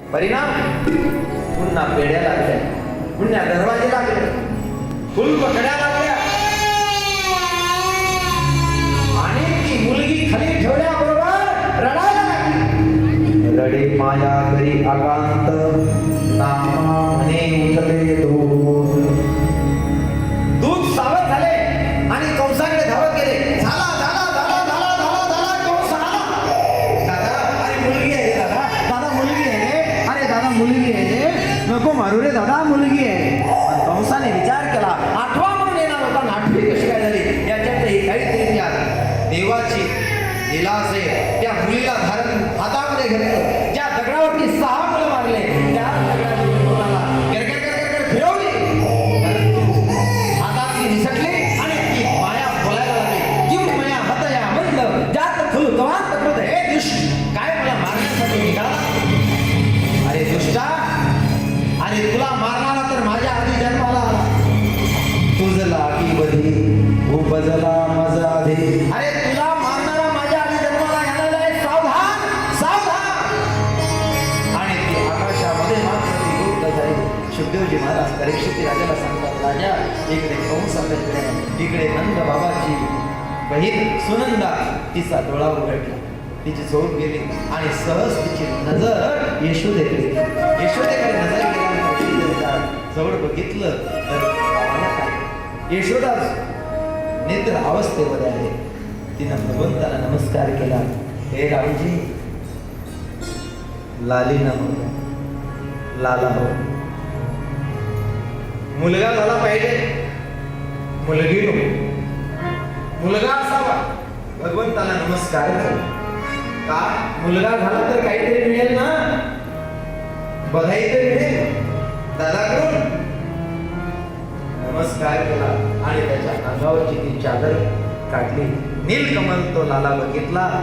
परिणाम? पुन्हा पेड्या लागल्या. पुन्हा दरवाजे लागले. फुल पकड्या लागल्या. आणि ती मुलगी खाली ठेवल्याबरोबर रडायला लागली. रडे माया घरी आकांत रे नको मुलगी आहे. पण कंसाने विचार केला आठवा म्हणून येणार होता आणि कशी काय झाली? याच्यातही काहीतरी त्या देवाची लीला असेल त्या मुलीला धारण हातामध्ये घेतलं. आणि तुला मारणारा तर माझ्या आधी जन्माला. आला तुझला की बधी उपजला मजा दे अरे तुला मारणारा माझ्या आधी जन्माला घालायला आहे सावधान सावधान. आणि ती आकाशामध्ये मात्र ती गोष्ट झाली. शुद्धदेवजी महाराज परीक्षित राजाला सांगतात राजा इकडे कंसाकडे इकडे नंद बाबाची बहीण सुनंदा तिचा डोळा उघडला. तिची झोप गेली आणि सहज तिची नजर यशोदेकडे गेली. यशोदेकडे नजर जवळ बघितलं तर बाळाला काय? यशोदा नेत्र अवस्थेमध्ये आहे. तिनं भगवंताला नमस्कार केला. हे राऊजी लाली न हो, लाला हो. मुलगा झाला पाहिजे. मुलगी नको. मुलगा असावा. भगवंताला नमस्कार केला का? मुलगा झाला तर काहीतरी मिळेल ना? बधाई तर मिळेल दादाकडून. नमस्कार केला आणि त्याच्या अंगावरची ती चादर काढली. नीलकमल तो लाला बघितला.